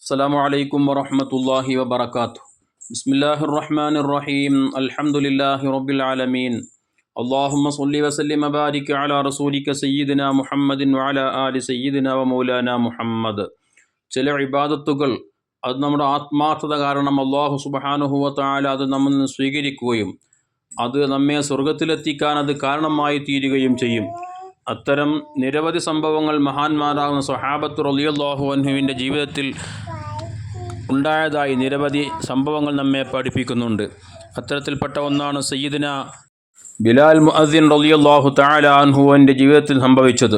السلام عليكم ورحمة الله وبركاته بسم الله الرحمن الرحيم الحمد لله رب العالمين اللهم صل وسلم وبارك على رسولك سيدنا محمد وعلى آل سيدنا ومولانا محمد ചില ഇബാദത്തുകൾ അത് നമ്മുടെ ആത്മാർത്ഥത കാരണം അള്ളാഹു സുബഹാനുഹുവത്തായ അത് നമ്മിൽ നിന്ന് സ്വീകരിക്കുകയും അത് നമ്മെ സ്വർഗത്തിലെത്തിക്കാൻ അത് കാരണമായി തീരുകയും ചെയ്യും അത്തരം നിരവധി സംഭവങ്ങൾ മഹാന്മാരാകുന്ന സൊഹാബത്ത് റലിയല്ലാഹു അൻഹുവിന്റെ ജീവിതത്തിൽ ഉണ്ടായതായി നിരവധി സംഭവങ്ങൾ നമ്മെ പഠിപ്പിക്കുന്നുണ്ട്. അത്തരത്തിൽപ്പെട്ട ഒന്നാണ് സയ്യിദിന ബിലാൽ മുഅദ്ദിൻ റളിയല്ലാഹു തആല അൻഹുവിന്റെ ജീവിതത്തിൽ സംഭവിച്ചത്.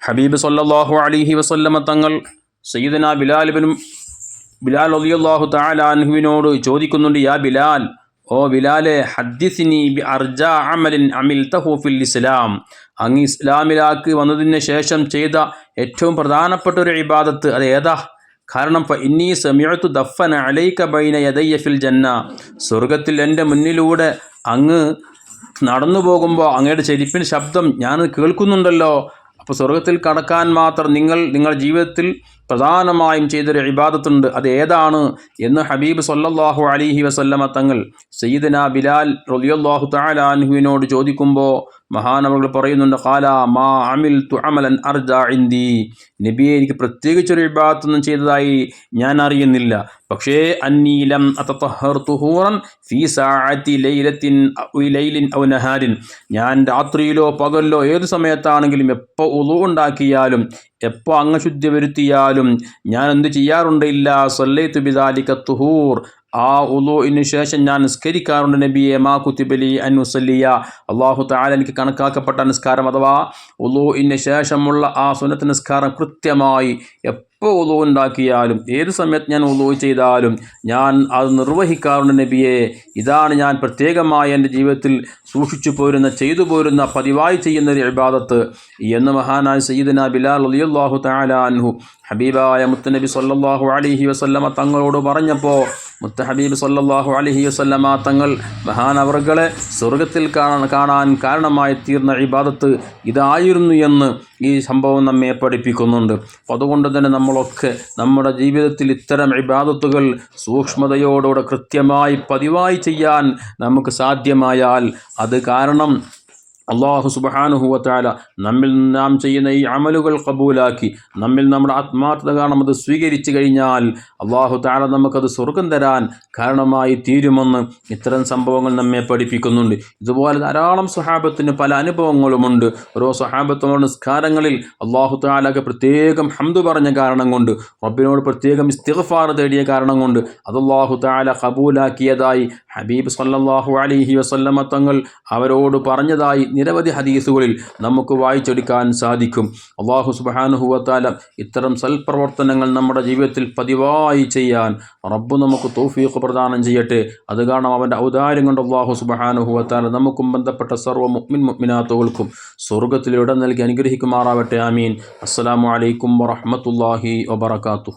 ഹബീബ് സല്ലല്ലാഹു അലൈഹി വസല്ലമ തങ്ങൾ സയ്യിദിന ബിലാൽ ബിനും ബിലാൽ റളിയല്ലാഹു തആല അൻഹുവിനോട് ചോദിക്കുന്നുണ്ട് യാ ബിലാൽ ഓ ബിലാലെ ഹദ്ദിസിനി ബി അർജ അമലിൻ അമിൽ തഹൂഫിൽ ഇസ്ലാം. അങ്ങ് ഇസ്ലാമിലാക്ക് വന്നതിന് ശേഷം ചെയ്ത ഏറ്റവും പ്രധാനപ്പെട്ട ഒരു ഇബാദത്ത് അത് ഏതാ? കാരണം ഇന്നി സമയത്തു ദഫന അലൈക്ക ബൈന യദയ്യ ഫിൽ ജന്ന. സ്വർഗത്തിൽ എന്റെ മുന്നിലൂടെ അങ്ങ് നടന്നു പോകുമ്പോൾ അങ്ങയുടെ ചെരിപ്പിന് ശബ്ദം ഞാൻ കേൾക്കുന്നുണ്ടല്ലോ. അപ്പോൾ സ്വർഗത്തിൽ കടക്കാൻ മാത്രം നിങ്ങൾ നിങ്ങളുടെ ജീവിതത്തിൽ പ്രധാനമായും ചെയ്തൊരു ഇബാദത്തുണ്ട്. അത് ഏതാണ്? എന്ന് ഹബീബ് സല്ലല്ലാഹു അലിഹി വസല്ലമ തങ്ങൾ സയ്യിദന ബിലാൽ റലിയല്ലാഹു താലാൻഹുവിനോട് ചോദിക്കുമ്പോൾ മഹാനവകൾ പറയുന്നുണ്ട് കാല മാ അമിൽ തു അമലൻ അർജ ഇന്ദി നബിയെ എനിക്ക് പ്രത്യേകിച്ചൊരു വിഭാഗത്തൊന്നും ചെയ്തതായി ഞാൻ അറിയുന്നില്ല. പക്ഷേ അന്നീലം തുഹൂറൻ ഫീ സാഅത്തി ലൈലത്തിൻ ലൈലിൻ ഔ നഹാരിൻ. ഞാൻ രാത്രിയിലോ പകലിലോ ഏത് സമയത്താണെങ്കിലും എപ്പോൾ ഉളു ഉണ്ടാക്കിയാലും എപ്പോൾ അങ്ങ് ശുദ്ധി വരുത്തിയാലും ഞാൻ എന്ത് ചെയ്യാറുണ്ട് ഇല്ല സൊല്ലൈത്തു ബിദാലിക്ക തുഹൂർ. ആ ഉളുവിന് ശേഷം ഞാൻ നിസ്കരിക്കാറുണ്ട് നബിയെ. മാ കുത്തിബലി അനുസല്ലിയ അള്ളാഹു താല എനിക്ക് കണക്കാക്കപ്പെട്ട നിസ്കാരം അഥവാ ഉളുവിന് ശേഷമുള്ള ആ സുനത്ത് നിസ്കാരം കൃത്യമായി എപ്പോൾ ഉളു ഉണ്ടാക്കിയാലും ഏത് സമയത്ത് ഞാൻ ഉളു ചെയ്താലും ഞാൻ അത് നിർവഹിക്കാറുണ്ട് നബിയെ. ഇതാണ് ഞാൻ പ്രത്യേകമായി എന്റെ ജീവിതത്തിൽ സൂക്ഷിച്ചു പോരുന്ന ചെയ്തു പോരുന്ന പതിവായി ചെയ്യുന്ന ഒരു ഇബാദത്ത്. എന്ന് മഹാനായ സയ്യിദന ബിലാൽ അലിയുല്ലാഹു താലാൻഹു ഹബീബായ മുത്തനബി സല്ലാഹു അലിഹി വസല്ലമ തങ്ങളോട് പറഞ്ഞപ്പോൾ മുത്ത ഹബീബ് സല്ലാഹു അലഹി വസ്ലമ തങ്ങൾ മഹാനവർകളെ സ്വർഗത്തിൽ കാണാൻ കാണാൻ കാരണമായി തീർന്ന ഇബാദത്ത് ഇതായിരുന്നു എന്ന് ഈ സംഭവം നമ്മെ പഠിപ്പിക്കുന്നുണ്ട്. അതുകൊണ്ട് തന്നെ നമ്മളൊക്കെ നമ്മുടെ ജീവിതത്തിൽ ഇത്തരം ഇബാദത്തുകൾ സൂക്ഷ്മതയോടുകൂടെ കൃത്യമായി പതിവായി ചെയ്യാൻ നമുക്ക് സാധ്യമായാൽ അത് കാരണം അള്ളാഹു സുബഹാനുഹുവത്താല നമ്മിൽ നാം ചെയ്യുന്ന ഈ അമലുകൾ കബൂലാക്കി നമ്മിൽ നമ്മുടെ ആത്മാർത്ഥത കാരണം അത് സ്വീകരിച്ചു കഴിഞ്ഞാൽ അള്ളാഹു താല നമുക്കത് സ്വർഗം തരാൻ കാരണമായി തീരുമെന്ന് ഇത്തരം സംഭവങ്ങൾ നമ്മെ പഠിപ്പിക്കുന്നുണ്ട്. ഇതുപോലെ ധാരാളം സ്വഹാബത്തിന് പല അനുഭവങ്ങളുമുണ്ട്. ഓരോ സ്വഹാബത്തോട് നിസ്കാരങ്ങളിൽ അള്ളാഹു താലക്ക് പ്രത്യേകം ഹംദു പറഞ്ഞ കാരണം കൊണ്ട് റബ്ബിനോട് പ്രത്യേകം ഇസ്തിഗ്ഫാർ തേടിയ കാരണം കൊണ്ട് അത് അള്ളാഹു താല കബൂലാക്കിയതായി ഹബീബ് സല്ലാഹു അലിഹി വസല്ലമ തങ്ങൾ അവരോട് പറഞ്ഞതായി നിരവധി ഹദീസുകളിൽ നമുക്ക് വായിച്ചെടുക്കാൻ സാധിക്കും. അള്ളാഹു സുബാനുഹുവത്താല ഇത്തരം സൽപ്രവർത്തനങ്ങൾ നമ്മുടെ ജീവിതത്തിൽ പതിവായി ചെയ്യാൻ റബ്ബ് നമുക്ക് തോഫീഖ് പ്രദാനം ചെയ്യട്ടെ. അത് കാരണം അവന്റെ ഔദാര്യം കൊണ്ട് അള്ളാഹു സുബാനുഹുവത്താല നമുക്കും ബന്ധപ്പെട്ട സർവ മുഹ്മിൻ മുഹ്മിനാത്തുകൾക്കും സ്വർഗത്തിൽ ഇടം നൽകി അനുഗ്രഹിക്കുമാറാവട്ടെ. ആമീൻ. അസ്സാം വലൈക്കും വറഹമത്തല്ലാഹി വബർക്കാത്തു